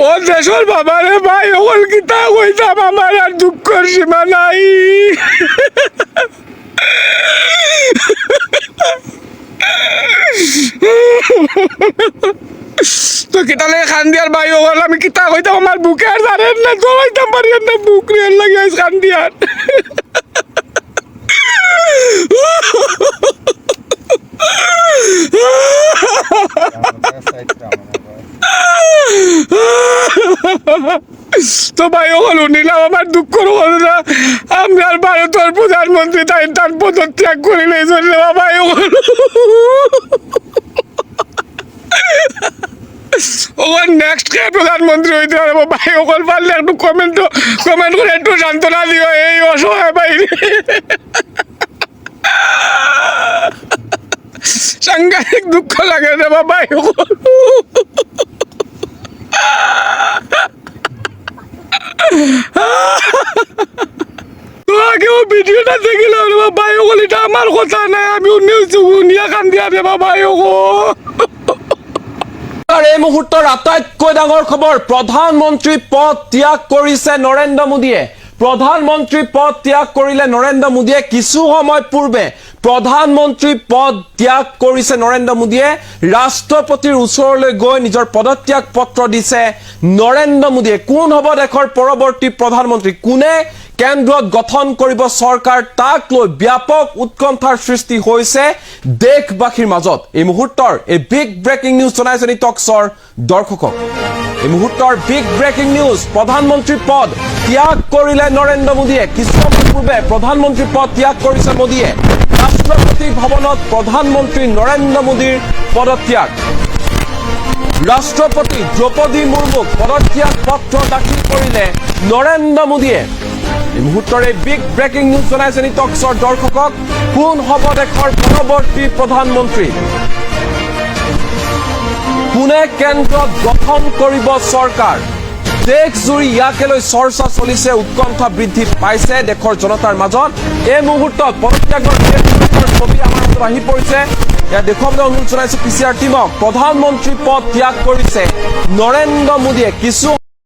ও দেশর বাবারে ভাই ওল কিতা কইতাম আমার আর দুঃখের সীমা নাই তো কিতা লাগে খান দিয়ার ভাই ওল আমি কিতা কইতাম আমার বুকে আর জানেন না দৌড়াইতাম পারি না বুক রিয়ার লাগে আজ খান তো ভাই ওগুলো নিলাম আমার দুঃখ কথা আমি আর ভারতের প্রধানমন্ত্রী তাই তার পদত্যাগ করিলে জন্য ভাই ওগুলো ওখান নেক্সট কে প্রধানমন্ত্রী হইতে পারব ভাই ওখান পারলে একটু কমেন্ট কমেন্ট করে একটু সান্ত্বনা দিও, এই অসহায় ভাই। সাংঘাতিক দুঃখ লাগে রে ভাই তোমাকেও ভিডিওটা দেখিলাম রে বাবা ওগুলো এটা আমার কথা নাই, আমি নিউজ উনিয়া কান দিয়া রে এই মুহূৰ্তৰ আটাইতকৈ ডাঙৰ খবৰ, প্ৰধানমন্ত্ৰী পদ ত্যাগ কৰিছে নৰেন্দ্ৰ মোদীয়ে। প্ৰধানমন্ত্ৰী পদ ত্যাগ কৰিলে নৰেন্দ্ৰ মোদীয়ে কিছু সময় পূৰ্বে প্ৰধানমন্ত্ৰী পদ ত্যাগ কৰিছে নৰেন্দ্ৰ মোদীয়ে। ৰাষ্ট্ৰপতিৰ ওচৰলৈ গৈ নিজৰ পদত্যাগ পত্ৰ দিছে নৰেন্দ্ৰ মোদীয়ে। কোন হ'ব দেশৰ পৰৱৰ্তী প্ৰধানমন্ত্ৰী? কোনে কেন্দ্ৰত গঠন কৰিব চৰকাৰ? তাক লৈ ব্যাপক উৎকণ্ঠাৰ সৃষ্টি হৈছে দেশবাসীৰ মাজত। এই মুহূৰ্তৰ এই বিগ ব্ৰেকিং নিউজ জনাইছে টকছৰ দৰ্শকক। এই মুহূৰ্তৰ বিগ ব্ৰেকিং নিউজ প্ৰধানমন্ত্ৰী পদ ত্যাগ কৰিলে নৰেন্দ্ৰ মোদীয়ে। কিছু পূৰ্বে প্ৰধানমন্ত্ৰী পদ ত্যাগ কৰিছে মোদীয়ে। ৰাষ্ট্ৰপতি ভৱনত প্ৰধানমন্ত্ৰী নৰেন্দ্ৰ মোদীৰ পদত্যাগ। ৰাষ্ট্ৰপতি দ্ৰৌপদী মুৰ্মুক পদত্যাগ পত্ৰ দাখিল কৰিলে নৰেন্দ্ৰ মোদীয়ে। এই মুহূৰ্তৰে বিগ ব্ৰেকিং নিউজ জনাইছে নি টকছৰ দৰ্শকক। কোন হ'ব দেশৰ পৰৱৰ্তী প্ৰধানমন্ত্ৰী? কোনে কেন্দ্ৰত গঠন কৰিব চৰকাৰ? দেশজুৰি ইয়াকে লৈ চৰ্চা চলিছে, উৎকণ্ঠা বৃদ্ধি পাইছে দেশৰ জনতাৰ মাজত। এই মুহূৰ্তত পদত্যাগৰ ছবি আমাৰ হাতত আহি পৰিছে। ইয়াত দেখুৱাবলৈ অনুৰোধ পি চি আৰ টিমক। প্ৰধানমন্ত্ৰী পদ ত্যাগ কৰিছে। নৰেন্দ্ৰ মোদীয়ে কিছু